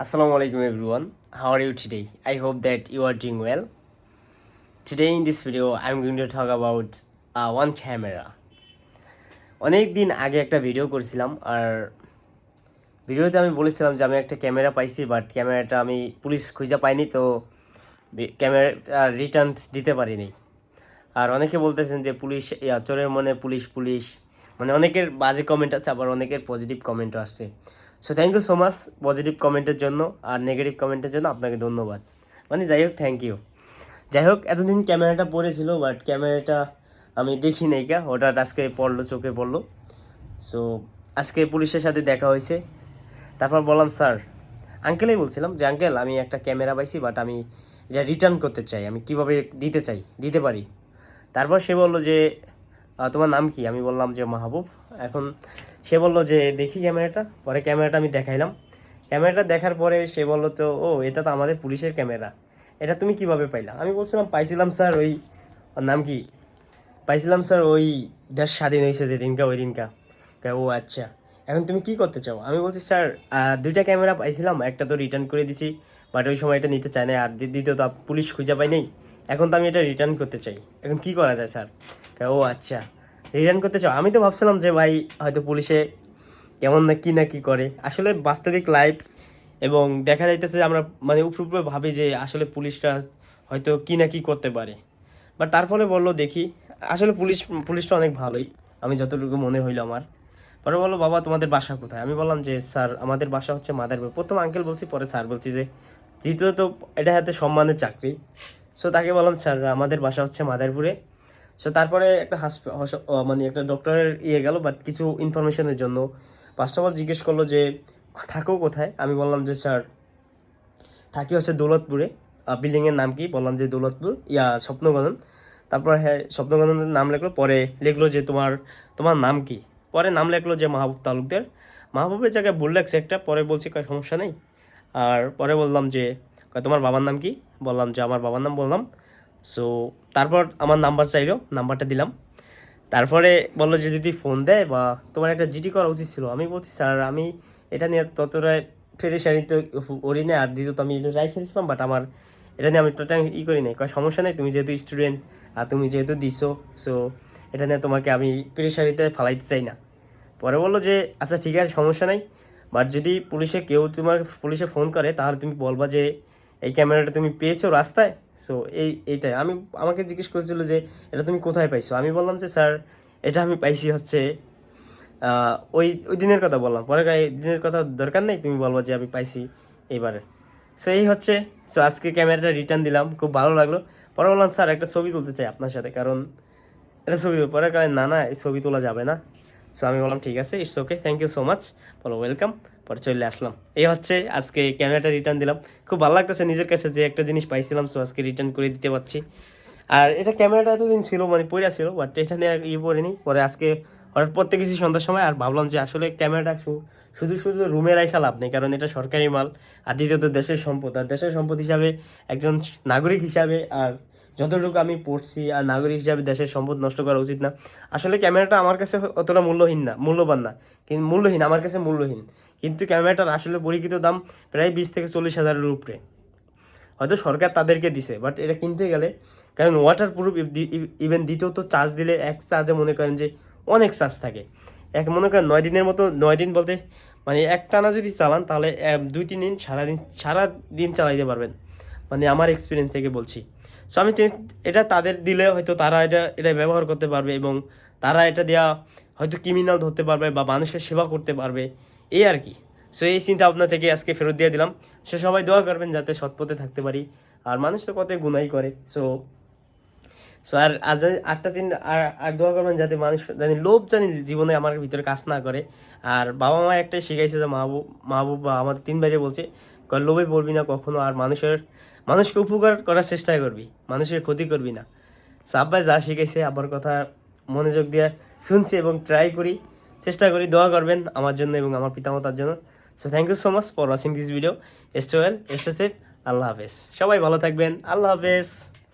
Assalamu alaikum everyone. How are you today? I hope that you are doing well. Today in this video I'm going to talk about uh, one camera. অনেক দিন আগে একটা video করছিলাম আর ভিডিওতে আমি বলেছিলাম যে আমি একটা ক্যামেরা পাইছি বাট ক্যামেরাটা আমি পুলিশ খুঁজে পাইনি তো ক্যামেরা রিটার্ন দিতে পারিনি আর অনেকে বলতেছেন যে পুলিশ ইয়া, চোরের মনে পুলিশ পুলিশ মানে অনেকের বাজে কমেন্ট আছে, আবার অনেকের পজিটিভ কমেন্টও আসছে। So thank you so much positive কমেন্টের জন্য আর নেগেটিভ কমেন্টের জন্য আপনাকে ধন্যবাদ। মানে যাই হোক থ্যাংক ইউ যাই হোক, এতদিন ক্যামেরাটা পড়েছিল বাট ক্যামেরাটা আমি দেখি নাই কা হঠাৎ আজকে পড়ল, চোখে পড়ল। সো আজকে পুলিশের সাথে দেখা হয়েছে। তারপর বললাম স্যার আঙ্কেলেই বলছিলাম যে আঙ্কেল আমি একটা ক্যামেরা পাইছি বাট আমি এটা রিটার্ন করতে চাই। আমি কীভাবে দিতে চাই? দিতে পারি? তারপর সে বলল যে তোমার নাম কি? আমি বললাম যে মাহবুব। এখন সে বলল যে, দেখি ক্যামেরাটা। পরে ক্যামেরাটা আমি দেখাইলাম। ক্যামেরাটা দেখার পরে সে বলল তো, ও, এটা তো আমাদের পুলিশের ক্যামেরা। এটা তুমি কীভাবে পাইলা? আমি বলছিলাম, পাইছিলাম স্যার ওই নাম কি? পাইছিলাম স্যার ওই দেশ স্বাধীন হয়েছে যেদিনকা ওই দিনকা ও আচ্ছা। এখন তুমি কি করতে চাও? আমি বলছি, স্যার দুইটা ক্যামেরা পাইছিলাম। একটা তো রিটার্ন করে দিছি, বাট ওই সময় এটা নিতে চায় না আর দ্বি- দ্বিতীয়ত, পুলিশ খুঁজে পাই নেই। এখন তো আমি এটা রিটার্ন করতে চাই। এখন কি করা যায় স্যার ও আচ্ছা। রিটার্ন করতে চাও? আমি তো ভাবছিলাম যে ভাই, হয়তো পুলিশে কেমন না, কি না, কি করে। আসলে বাস্তবিক লাইফ এবং দেখা যাইতেছে আমরা মানে উপরে উপরে ভাবি যে আসলে পুলিশরা হয়তো কি না, কি করতে পারে। বাট তারপরে বলল, দেখি। আসলে পুলিশ, পুলিশটা অনেক ভালোই, আমি যতটুকু মনে হইল আমার। পরে বলল, বাবা, তোমাদের বাসা কোথায়? আমি বললাম যে, স্যার, আমাদের বাসা হচ্ছে মাদারপুর। প্রথম আঙ্কেল বলছি, পরে স্যার বলছি যে দ্বিতীয়ত এটা হাতে সম্মানের চাকরি। সো তাকে বললাম, স্যার, আমাদের বাসা হচ্ছে মাদারপুরে। সো তারপরে একটা মানে একটা ডক্টরের ইয়ে গেল বাট কিছু ইনফরমেশনের জন্য। ফার্স্ট অফ অল জিজ্ঞেস করল যে, থাকো কোথায়? আমি বললাম যে, স্যার, থাকি হচ্ছে দৌলতপুরে। বিল্ডিংয়ের নাম কি? বললাম যে, দৌলতপুর। ইয়া স্বপ্নগণন তারপর হ্যাঁ স্বপ্নগণনের নাম লেখলো, পরে লিখলো যে, তোমার তোমার নাম কি? পরে নাম লেখলো যে, মাহবুব তালুকদার। মাহবুবের জায়গায় ভুল লাগছে একটা, পরে বলছি সমস্যা নেই? আর পরে বললাম যে তোমার বাবার নাম কি? বললাম যে, আমার বাবার নাম বললাম। সো তারপর আমার নাম্বার চাইলো নাম্বারটা দিলাম। তারপরে বলল যে, দিদি ফোন দেয় বা তোমার একটা জিডি করা উচিত ছিল। আমি বলছি, স্যার, আমি এটা নিয়ে ততটা ফেরেশানি তো করি না। আর দিদি তো আমি রাইখে দিয়েছিলাম বাট আমার এটা নিয়ে আমি টোটাল ই করি নাই। সমস্যা নেই, তুমি যেহেতু স্টুডেন্ট আর তুমি যেহেতু দিছো সো এটা নিয়ে তোমাকে আমি পেরেশানিতে ফালাইতে চাই না। পরে বলল যে আচ্ছা ঠিক আছে, সমস্যা নাই। বাট যদি পুলিশে কেউ তোমার, পুলিশে ফোন করে, তাহলে তুমি বলবা যে এই ক্যামেরাটা তুমি পেয়েছ রাস্তায়? সো এই, এইটাই। আমি, আমাকে জিজ্ঞেস করেছিল যে, এটা তুমি কোথায় পাইছো? আমি বললাম যে, স্যার, এটা আমি পাইছি হচ্ছে ওই ওই দিনের কথা বললাম। পরে এই দিনের কথা দরকার নেই, তুমি বলব যে, আমি পাইছি এইবারে। সো এই হচ্ছে সো আজকে ক্যামেরাটা রিটার্ন দিলাম। খুব ভালো লাগল। পরে বললাম, স্যার, একটা ছবি তুলতে চাই আপনার সাথে, কারণ এটা ছবি পরে কয়, না না, এই ছবি তোলা যাবে না। সো আমি বললাম, ঠিক আছে it's okay thank you so much বলো ওয়েলকাম পরে চলে আসলাম। এই হচ্ছে আজকে ক্যামেরাটা রিটার্ন দিলাম। খুব ভালো লাগতেছে নিজের কাছে যে একটা জিনিস পাইছিলাম সো আজকে রিটার্ন করে দিতে পারছি। আর এটা ক্যামেরাটা এতদিন ছিল মানে পইরা ছিল বাট এটা নিয়ে ইয়ে পড়িনি। পরে আজকে হঠাৎ পড়তে গেছি সন্ধ্যার সময়, আর ভাবলাম যে আসলে ক্যামেরাটা শুধু শুধু রুমে রাখা লাভ নেই, কারণ এটা সরকারি মাল আর দ্বিতীয়ত দেশের সম্পদ। আর দেশের সম্পদ হিসাবে একজন নাগরিক হিসাবে আর যতটুকু আমি পড়ছি আর নাগরিক হিসাবে দেশের সম্পদ নষ্ট করা উচিত না। আসলে ক্যামেরাটা আমার কাছে অতটা মূল্যহীন না, মূল্যবান না। কিন্তু মূল্যহীন, আমার কাছে মূল্যহীন। কিন্তু ক্যামেরাটার আসলে পরিচিত দাম প্রায় বিশ থেকে চল্লিশ হাজারের উপরে। হয়তো সরকার তাদেরকে দিছে বাট এটা কিনতে গেলে কারণ ওয়াটার প্রুফ ইভেন দ্বিতীয়ত চার্জ দিলে এক চার্জে মনে করেন যে অনেক চার্জ থাকে। এক মনে করেন নয় দিনের মতো, নয় দিন বলতে মানে এক টানা যদি চালান তাহলে দুই, তিন দিন সারাদিন সারাদিন চালাইতে পারবেন। মানে আমার এক্সপিরিয়েন্স থেকে বলছি। সো আমি এটা তাদের দিলে হয়তো তারা এটা এটা ব্যবহার করতে পারবে এবং তারা এটা দেওয়া হয়তো ক্রিমিনাল ধরতে পারবে বা মানুষের সেবা করতে পারবে, এই আর কি। সো এই চিন্তা ভাবনা থেকে আজকে ফেরত দিয়ে দিলাম। সে সবাই দোয়া করবেন যাতে সৎপথে থাকতে পারি। আর মানুষ তো কতই গুনাই করে। সো সো আর জানি আটটা চিন্তা, আর আর দোয়া করবেন যাতে মানুষ জানি লোভ জানি জীবনে আমার ভিতরে কাজ না করে। আর বাবা মা একটাই শিখাইছে যে মাহবুব মাহবুব বা আমাদের তিন বাইরে বলছে কয়, লোভে পড়বি না কখনো আর মানুষের মানুষকে উপকার করার চেষ্টা করবি মানুষের ক্ষতি করবি না। সাব্বাই যা শিখেছে আবার কথা মনোযোগ দিয়ে শুনছি এবং ট্রাই করি চেষ্টা করি দোয়া করবেন আমার জন্য এবং আমার পিতামাতার জন্য। So thank you so much for watching this video stay well well stay safe আল্লাহ হাফেজ। সবাই ভালো থাকবেন আল্লাহ হাফেজ।